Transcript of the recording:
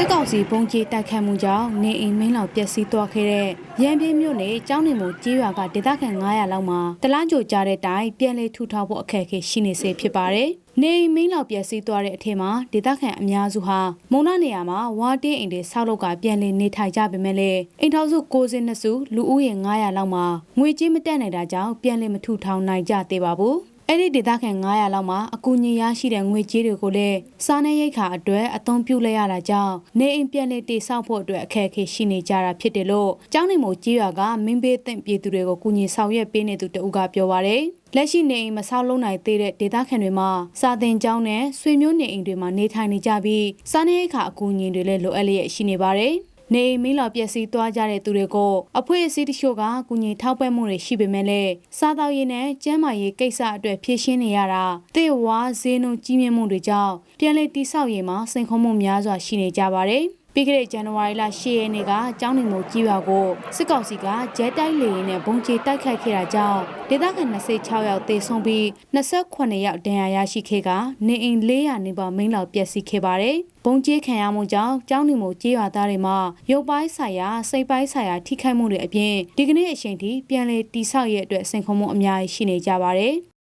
စစ်ကောင်စီပုံကြီးတိုက်ခတ်မှုကြောင့်နေအိမ်မင်းလောက်ပျက်စီးသွားခဲ့တဲ့ရန်ပြင်းမြို့နယ်ကျောင်းနေမှုကြေးရွာကဒေသခံ900လောက်မှာတလားကြိုကြားတဲ့တိုင်ပြန်လည်ထူထောင်ဖို့အခက်အခဲရှိနေစေဖြစ်ပါတယ်။နေအိမ်မင်းလောက်ပျက်စီးသွားတဲ့အထက်မှာဒေသခံအများစုဟာမုံနာနေရာမှာဝါတင်းအိမ်တွေဆောက်လုပ်ကပြန်လည်နေထိုင်ကြပေမဲ့လည်းအိမ်ထောင်စု62စုလူဦးရေ900လောက်မှာငွေကြေးမတက်နိုင်တာကြောင့်ပြန်လည်မထူထောင်နိုင်ကြသေးပါဘူး။ အဲ့ဒီဒေသခံ900လောက်မှာအကူအညီရရှိတဲ့ငွေကြေးတွေကိုလည်းစားနေရိတ်ခါအတွက်အသုံးပြုလိုက်ရတာကြောင့်နေအိမ်ပြန်လည်တည်ဆောက်ဖို့အတွက်အခက်အခဲရှိနေကြတာဖြစ်တယ်လို့ကျောင်းနေမို့ကြေးရွာကမင်းဘေးတင့်ပြည်သူတွေကိုကူညီဆောင်ရွက်ပေးနေသူတဦးကပြောပါရယ်လက်ရှိနေအိမ်မဆောက်လုပ်နိုင်သေးတဲ့ဒေသခံတွေမှာစာသင်ကျောင်းနဲ့ဆွေမျိုးနေအိမ်တွေမှာနေထိုင်နေကြပြီးစားနေရိတ်ခါအကူအညီတွေလည်းလိုအပ်လျက်ရှိနေပါတယ် နေအိမ်မီးလောင်ပျက်စီးသွားကြတဲ့သူတွေကိုအဖွဲ့အစည်းတချို့ကကုညီထောက်ပံ့မှုတွေရှိပေမဲ့လည်းစားတောက်ရေးနဲ့ကျန်းမာရေးကိစ္စအတွက်ဖြည့်ရှင်းနေရတာတေဝါဈေးနှုန်းကြီးမြင့်မှုတွေကြောင့်ပြန်လည်တိဆောက်ရေးမှာစိန်ခေါ်မှုများစွာရှိနေကြပါတယ် ပြီးခဲ့တဲ့ဇန်နဝါရီလ10ရက်နေ့ကကျောင်းနေမို့ကြီးရွာကိုစစ်ကောင်စီကဂျက်တိုက်လေယာဉ်နဲ့ဘုံကျဲတိုက်ခိုက်ခဲ့တာကြောင့်ဒေသခံ26ယောက်သေဆုံးပြီး28ယောက်ဒဏ်ရာရရှိခဲ့ကနေအိမ်400နီးပါးမိန်းလောက်ပျက်စီးခဲ့ပါတယ်။ဘုံကျဲခံရမှုကြောင့်ကျောင်းနေမို့ကြီးရွာသားတွေမှာရုပ်ပိုင်းဆိုင်ရာစိတ်ပိုင်းဆိုင်ရာထိခိုက်မှုတွေအပြင်ဒီကနေ့အချိန်ထိပြန်လည်တိဆောက်ရဲ့အတွက်စိန်ခေါ်မှုအများကြီးရှိနေကြပါတယ်။